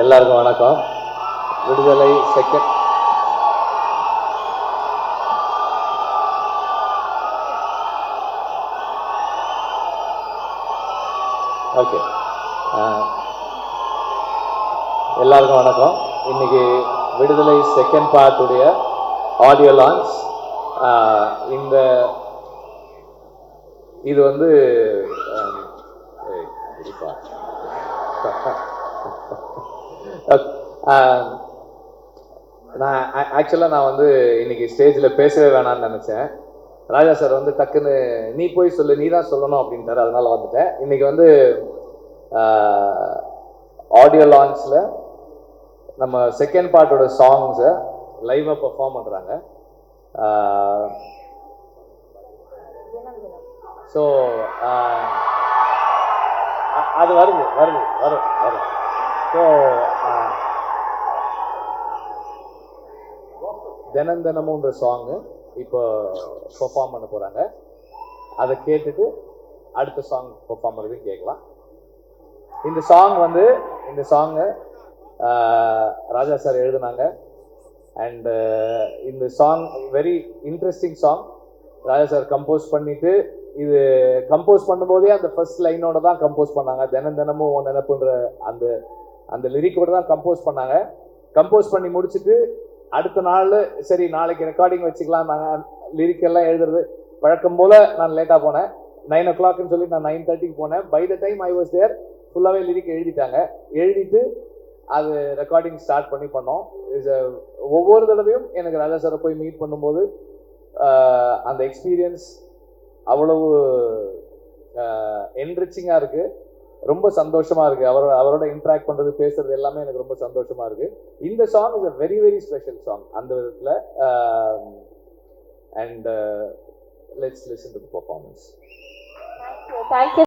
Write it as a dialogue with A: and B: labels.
A: எல்லாருக்கும் வணக்கம். விடுதலை செகண்ட் ஓகே எல்லாருக்கும் வணக்கம். இன்னைக்கு விடுதலை செகண்ட் பார்ட்டுடைய ஆடியோ லான்ச் இந்த இது வந்து Um, நான் ஆக்சுவலாக நான் வந்து இன்னைக்கு ஸ்டேஜில் பேசவே வேணாம்னு நினச்சேன். ராஜா சார் வந்து டக்குன்னு நீ போய் சொல்லு நீ தான் சொல்லணும் அப்படின்ட்டாரு. அதனால வந்துட்டேன். இன்னைக்கு வந்து ஆடியோ லான்ச்சில் நம்ம செகண்ட் பார்ட்டோட சாங்ஸை லைவாக பெர்ஃபார்ம் பண்ணுறாங்க ஸோ அது வருது வருது வரும் வரும். ஸோ தினம் தினமுன்ற சாங்கு இப்போ பெர்ஃபார்ம் பண்ண போகிறாங்க அதை கேட்டுட்டு அடுத்த சாங் பெர்ஃபார்ம் பண்ணுறது கேட்கலாம். இந்த சாங் வந்து இந்த சாங்கு ராஜா சார் எழுதுனாங்க. அண்டு இந்த song very interesting song Raja sir compose பண்ணிவிட்டு இது கம்போஸ் பண்ணும்போதே அந்த ஃபர்ஸ்ட் லைனோட தான் கம்போஸ் பண்ணாங்க. தினம் தினமும் உன் நினப்புன்ற அந்த அந்த லிரிக்கோட தான் கம்போஸ் பண்ணாங்க. கம்போஸ் பண்ணி முடிச்சுட்டு அடுத்த நாள் சரி நாளைக்கு ரெக்கார்டிங் வச்சுக்கலாம் நாங்கள் லிரிக் எல்லாம் எழுதுறது. வழக்கம் போல் நான் லேட்டாக போனேன். நைன் ஓ கிளாக்னு சொல்லி நான் நைன் தேர்ட்டிக்கு போனேன். By the time I was there ஃபுல்லாகவே லிரிக் எழுதிட்டாங்க. எழுதிட்டு அது ரெக்கார்டிங் ஸ்டார்ட் பண்ணி பண்ணோம். இது ஒவ்வொரு தடவையும் எனக்கு ராஜா சாரை போய் மீட் பண்ணும்போது அந்த எக்ஸ்பீரியன்ஸ் அவ்வளவு என்ரிச்சிங்காக இருக்குது ரொம்ப சந்தோஷமா இருக்கு. அவரோட அவரோட இன்ட்ராக்ட் பண்ணுறது பேசுறது எல்லாமே எனக்கு ரொம்ப சந்தோஷமா இருக்கு. இந்த song is a very very special song அந்த விதத்தில் and let's listen to performance
B: thank you